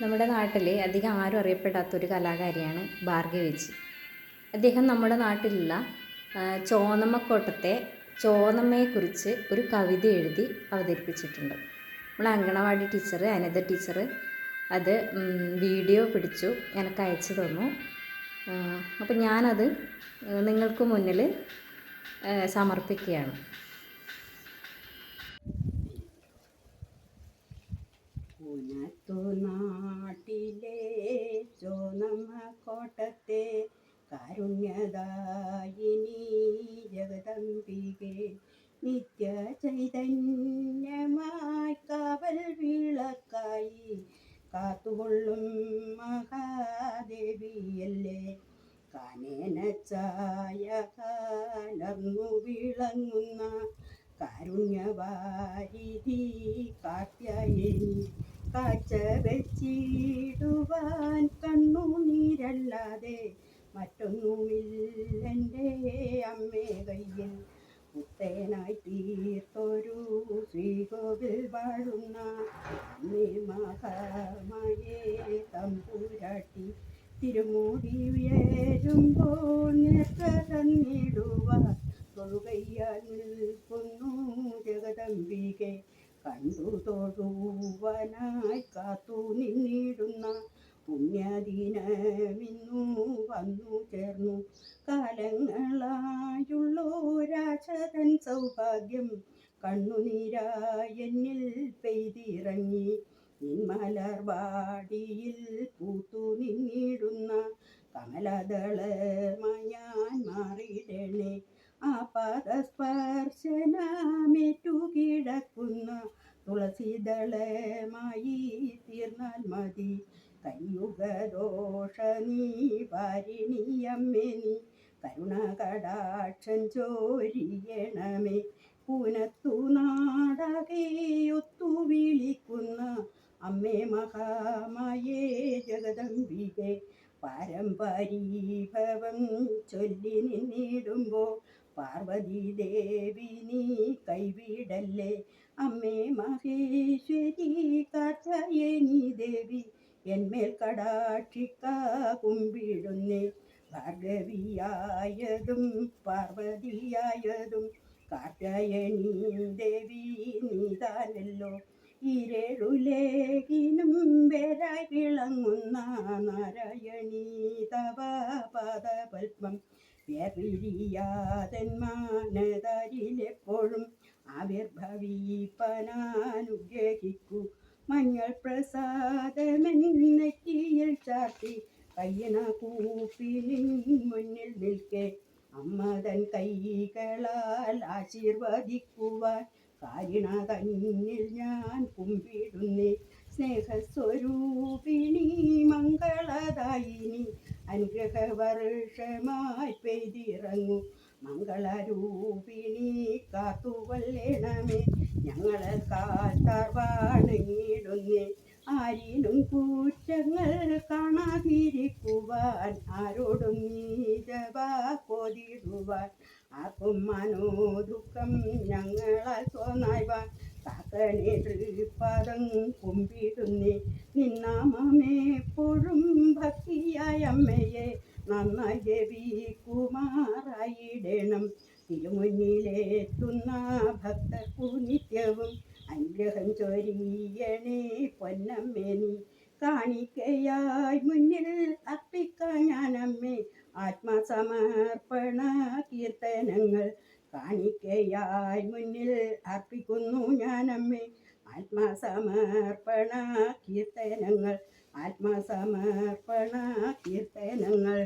നമ്മുടെ നാട്ടിലെ അധികം ആരും അറിയപ്പെടാത്തൊരു കലാകാരിയാണ് ഭാർഗവേച്ചി അദ്ദേഹം നമ്മുടെ നാട്ടിലുള്ള ചോന്നമ്മക്കോട്ടത്തെ ചോന്നമ്മയെക്കുറിച്ച് ഒരു കവിത എഴുതി അവതരിപ്പിച്ചിട്ടുണ്ട്. നമ്മുടെ അങ്കണവാടി ടീച്ചർ അനിത ടീച്ചർ അത് വീഡിയോ പിടിച്ചു എനിക്ക് അയച്ചു തന്നു. അപ്പം ഞാനത് നിങ്ങൾക്ക് മുന്നിൽ സമർപ്പിക്കുകയാണ്. പുനത്തു നാട്ടിലെ ചോനമ്മ കോട്ടത്തെ കാരുണ്യദായിനി ജഗദംബികെ. നിത്യ ചൈതന്യമായി കാവൽ വിളക്കായി കാത്തുകൊള്ളും മഹാദേവിയല്ലേ. കാനേന ചായ കാലർന്നു വിളങ്ങുന്ന കാരുണ്യവാരിധി കാത്യായനി കാഴ്ച വെച്ചിടുവാൻ കണ്ണുനീരല്ലാതെ മറ്റൊന്നുമില്ലെന്റെ അമ്മേ കയ്യിൽ. കുത്തേനായി തീർത്തൊരു ശ്രീകോവിൽ വാഴുന്ന അമ്മേ മഹാമയേ തമ്പുരാട്ടി തിരുമൂടി ഉയരുമ്പോൾ നിനക്ക് തന്നിടുവാൻ തൊഴുകയ്യാൽ നിൽക്കുന്നു ജഗദംബികെ. കണ്ടു കാത്തു നിന്നിടുന്ന പുണ്യദിനമിന്നു വന്നു ചേർന്നു. കാലങ്ങളായുള്ളോരാശതൻ സൗഭാഗ്യം കണ്ണുനീരായെന്നിൽ പെയ്തിറങ്ങി. നിന്മലർവാടിയിൽ പൂത്തു നിന്നിടുന്ന കമലദളമയാൻ മാറിയിടണേ ആ പദസ്പർശനമേറ്റു കയ്യുഗദോഷ നീ കരുണകടാക്ഷൻ ചോരിയണമേ. പുനത്തു നാടകയൊത്തു വിളിക്കുന്ന അമ്മേ മഹാമയേ ജഗദംബികെ പാരമ്പരീഭവം ചൊല്ലി നിന്നിടുമ്പോൾ പാർവതി ദേവി നീ കൈവിടല്ലേ. അമ്മേ മഹേശ്വരി കാത്തയനി ദേവി എന്മേൽ കടാക്ഷിക്ക കുമ്പിടുന്നേ ഭാർഗവിയായതും പാർവതിയായതും കാത്തയനി ദേവി നീതാനല്ലോ. ഇരളുലേകിനും വേരായി വിളങ്ങുന്ന നാരായണീ തവ പാദപത്മം. വേർപിരിയാതന്മാനതാരിലെപ്പോഴും ആവിർഭവിപ്പനാനുഗ്രഹിക്കൂ. അമ്മതൻ കൈകളാൽ ആശീർവദിക്കുവാൻ കാരിണ തന്നിൽ ഞാൻ കുമ്പിടുന്നേ. സ്നേഹസ്വരൂപിണി മംഗളദായിനി അനുഗ്രഹവർഷമായി പെയ്തിറങ്ങും. മംഗളരൂപിണി കാത്തുവല്ലേണമേ ഞങ്ങളെ കാത്താർ വണങ്ങിടുന്നേ ആരിലും കൂറ്റങ്ങൾ കാണാതിരിക്കുവാൻ ആരോടും നീജവ കോതിടുവാൻ ആർക്കും മനോദുഃഖം ഞങ്ങളാൽ തോന്നായ്വാൻ. കാക്കണേ തൃപ്പദം കുമ്പിടുന്നേ. നിന്നാമമെപ്പോഴും ഭക്തിയായ അമ്മയെ നന്നായി ജപിക്കുമാറായിടണം. തിരുമുന്നിലെത്തുന്ന ഭക്തർക്കു നിത്യവും അനുഗ്രഹം ചൊരിയണേ പൊന്നമ്മേനി കാണിക്കയായി ഞാനമ്മേ ആത്മസമർപ്പണ കീർത്തനങ്ങൾ കാണിക്കയായി മുന്നിൽ അർപ്പിക്കുന്നു ഞാൻ ഞാനമ്മേ. ആത്മസമർപ്പണ കീർത്തനങ്ങൾ ആത്മസമർപ്പണ കീർത്തനങ്ങൾ.